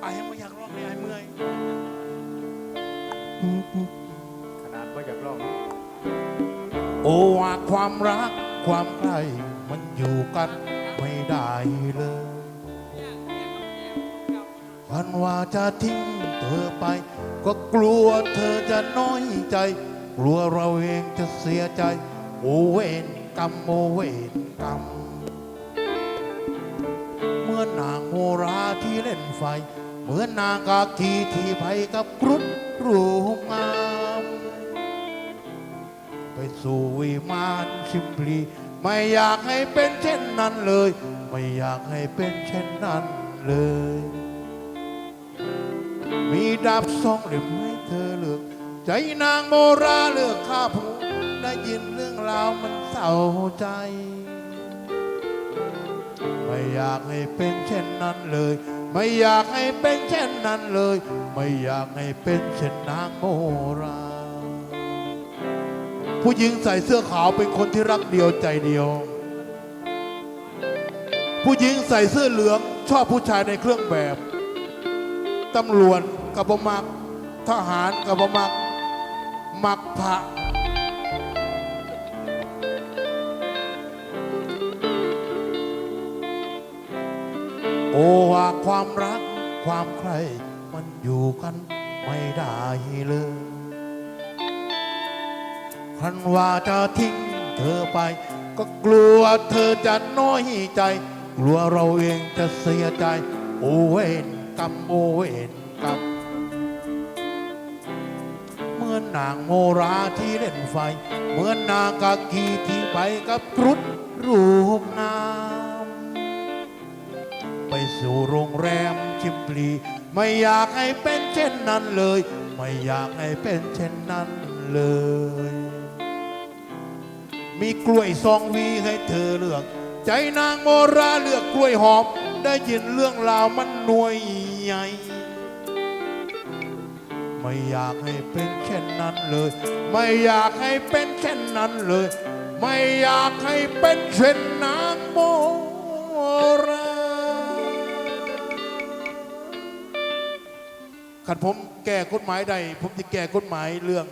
ไอ้ไม่อยากร้องเลยไอ้เมื่อยขนาดว่าอยากร้องโอ้ว่าความรักความใครมันอยู่กันไม่ได้เลยวันว่าจะทิ้งเธอไป ก็กลัวเธอจะน้อยใจ กลัวเราเองจะเสียใจ โอเวนกรรมโอเวนกรรมเหมื่อนนางโมราที่เล่นไฟ เหมือนนางกากีที่ไปกับกรุดรูปงามไปสู่วิมานชิมพลีไม่อยากให้เป็นเช่นนั้นเลย ไม่อยากให้เป็นเช่นนั้นเลย มีดาบสองเล่มให้เธอเลือกใจนางโมราเลือกข้าผู้ได้ยินเรื่องราวมันเศร้าใจ ไม่อยากให้เป็นเช่นนั้นเลย ไม่อยากให้เป็นเช่นนั้นเลย ไม่อยากให้เป็นเช่นนางโมรา ผู้หญิงใส่เสื้อขาวเป็นคนที่รักเดียวใจเดียว ผู้หญิงใส่เสื้อเหลืองชอบผู้ชายในเครื่องแบบตำรวจกับบมัก ทหารกับบมัก มักพระ โอ้ว่าความรักความใครมันอยู่กันไม่ได้เลยคันว่าจะทิ้งเธอไป ก็กลัวเธอจะน้อยใจ กลัวเราเองจะเสียใจ โอเวนกรรมโอเวนกรรมเหมือนนางโมราที่เล่นไฟ เหมือนนางกากีที่ไปกับครุฑรูปงา สู่โรงแรมชิมพลี ไม่อยากให้เป็นเช่นนั้นเลย ไม่อยากให้เป็นเช่นนั้นเลย มีกล้วยซองวีให้เธอเลือก ใจนางโมราเลือกกล้วยหอม ได้ยินเรื่องราวมันหน่วยใหญ่ไม่อยากให้เป็นเช่นนั้นเลย ไม่อยากให้เป็นเช่นนั้นเลย ไม่อยากให้เป็นเช่นนา ขันผมแก้กฎหมายใดผมจะแก้กฎหมายเรื่อง